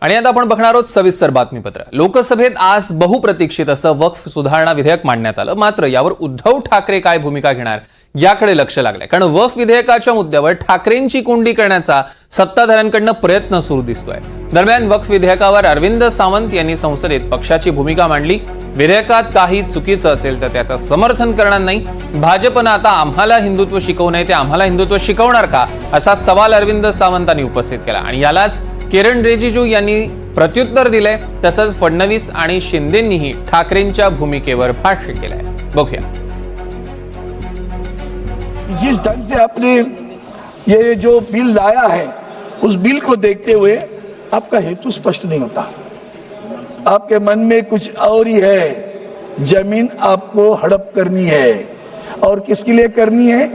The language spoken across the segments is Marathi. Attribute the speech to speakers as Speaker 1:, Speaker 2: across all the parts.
Speaker 1: आणि आता आपण बघणार आहोत सविस्तर बातमीपत्र. लोकसभेत आज बहुप्रतीक्षित असं वक्फ सुधारणा विधेयक मांडण्यात आलं. मात्र यावर उद्धव ठाकरे काय भूमिका घेणार याकडे लक्ष लागलंय. कारण वक्फ विधेयकाच्या मुद्द्यावर ठाकरेंची कोंडी करण्याचा सत्ताधाऱ्यांकडनं प्रयत्न सुरू दिसतोय. दरम्यान वक्फ विधेयकावर अरविंद सावंत यांनी संसदेत पक्षाची भूमिका मांडली. विधेयकात काही चुकीचं असेल तर त्याचं समर्थन करणार नाही. भाजपनं आता आम्हाला हिंदुत्व शिकवू नये ते आम्हाला हिंदुत्व शिकवणार का? असा सवाल अरविंद सावंतांनी उपस्थित केला. आणि यालाच किरण रिजिजू यांनी प्रत्युत्तर दिलंय तसंच फडणवीस आणि शिंदेंनीही ठाकरेंच्या भूमिकेवर भाष्य केलंय. बघूया.
Speaker 2: जिस ढंग से आपने ये जो बिल लाया है उस बिल को देखते हुए आपका हेतु स्पष्ट नहीं होता। आपके मन में कुछ और ही है। जमीन आपको हड़प करनी है। और किसके लिए करनी है?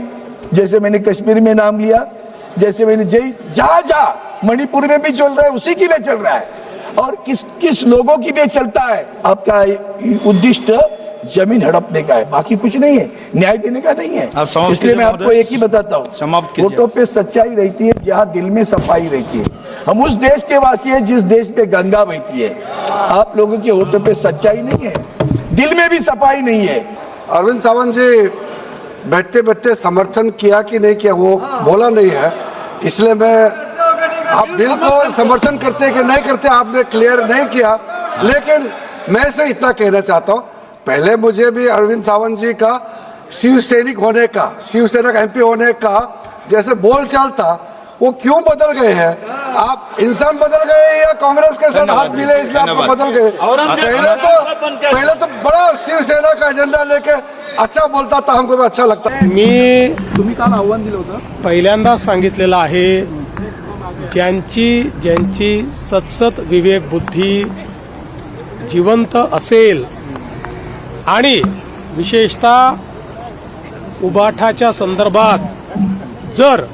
Speaker 2: जैसे मैंने कश्मीर में नाम लिया जैसे मैंने जय जा जा मणिपुर में भी चल रहा है उसी के लिए चल रहा है। और किस किस लोगों के लिए चलता है? आपका उद्दिष्ट ज़मीन हड़पने का है। बाकी कुछ नहीं है। न्याय देने का नहीं है। इसलिए मैं आपको एक ही बताता हूँ। वोटों पे सच्चाई रहती है जहाँ दिल में सफ़ाई रहती है। हम उस देश के वासी हैं जिस देश पे गंगा बहती है। आप लोगों के वोटों पे सच्चाई नहीं है। दिल में भी सफ़ाई नहीं है।
Speaker 3: अरविंद सावंत जी बैठते बैठते समर्थन किया कि नहीं किया वो बोला नहीं है। इसलिए मैं आप बिल को समर्थन करते कि नहीं करते, आपने क्लियर नहीं किया। लेकिन मैं से इतना कहना चाहता हूँ, पहले मुझे भी अरविंद सावंत जी का शिव सैनिक होने का, शिवसेना का एमपी होने का जैसे बोल चाल था, वो क्यों बदल गए हैं? आप इंसान बदल गए या कांग्रेस के साथ हाथ मिले इसलिए आप। बदल गए। पहले तो पहले तो बड़ा शिवसेना का एजेंडा लेके अच्छा बोलता था हमको भी अच्छा लगता।
Speaker 4: मी तुम्ही काल आव्हान दिलं होतं? पहिल्यांदा सांगितलेलं आहे ज्यांची ज्यांची सतसत विवेक बुद्धी जिवंत असेल आणि विशेषतः उबाठाच्या संदर्भात जर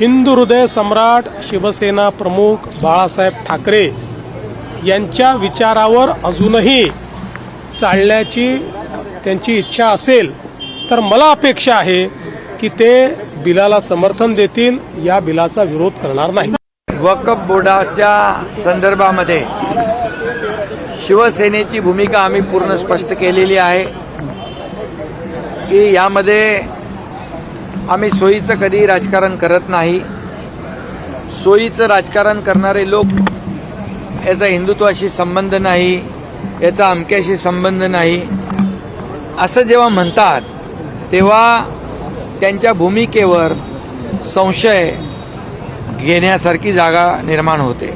Speaker 4: हिंदू हृदय सम्राट शिवसेना प्रमुख बाळासाहेब ठाकरे यांच्या विचारावर अजूनही चालण्याची त्यांची इच्छा असेल तर मला अपेक्षा आहे की ते बिलाला समर्थन देतील या बिलाचा विरोध करणार नाही.
Speaker 5: वकफ बोर्डाच्या संदर्भामध्ये शिवसेनेची भूमिका आम्ही पूर्ण स्पष्ट केलेली आहे की यामध्ये आम्ही सोयीचं कधी राजकारण करत नाही. सोयीचं राजकारण करणारे लोक याचा हिंदुत्वाशी संबंध नाही याचा अमक्याशी संबंध नाही. असं जेव्हा म्हणतात तेव्हा त्यांच्या भूमिकेवर संशय घेण्यासारखी जागा निर्माण होते.